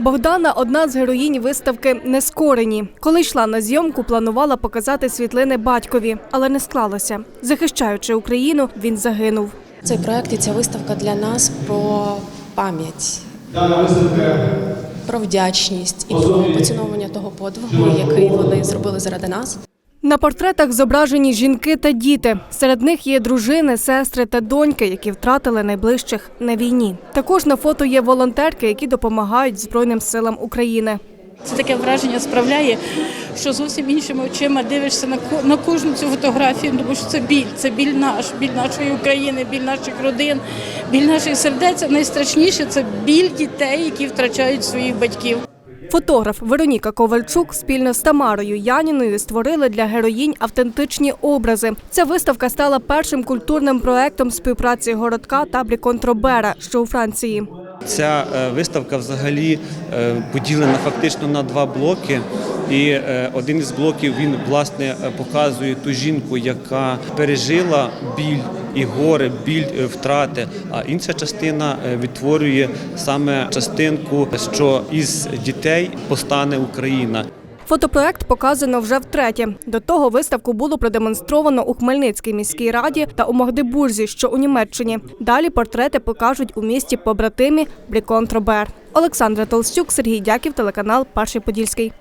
Богдана одна з героїнь виставки Нескорені. Коли йшла на зйомку, планувала показати світлини батькові, але не склалося. Захищаючи Україну, він загинув. Цей проект і ця виставка для нас про пам'ять, Дана виставка про вдячність і про поціновування того подвигу, який вони зробили заради нас. На портретах зображені жінки та діти. Серед них є дружини, сестри та доньки, які втратили найближчих на війні. Також на фото є волонтерки, які допомагають Збройним силам України. Це таке враження справляє, що зовсім іншими очима дивишся на на кожну цю фотографію, тому що це біль, це біль наш, біль нашої України, біль наших родин, біль наших сердець. Найстрашніше це біль дітей, які втрачають своїх батьків. Фотограф Вероніка Ковальчук спільно з Тамарою Яніною створили для героїнь автентичні образи. Ця виставка стала першим культурним проектом співпраці городка та Бріконтробера, що у Франції. Ця е, виставка взагалі е, поділена фактично на два блоки. І е, один із блоків він власне е, показує ту жінку, яка пережила біль і горе, біль е, втрати. А інша частина відтворює саме частинку, що із дітей постане Україна. Фотопроект показано вже втретє. До того виставку було продемонстровано у Хмельницькій міській раді та у Магдебурзі, що у Німеччині. Далі портрети покажуть у місті побратимі Бріконтробер. Олександра Толстюк, Сергій Дяків, телеканал Перший Подільський.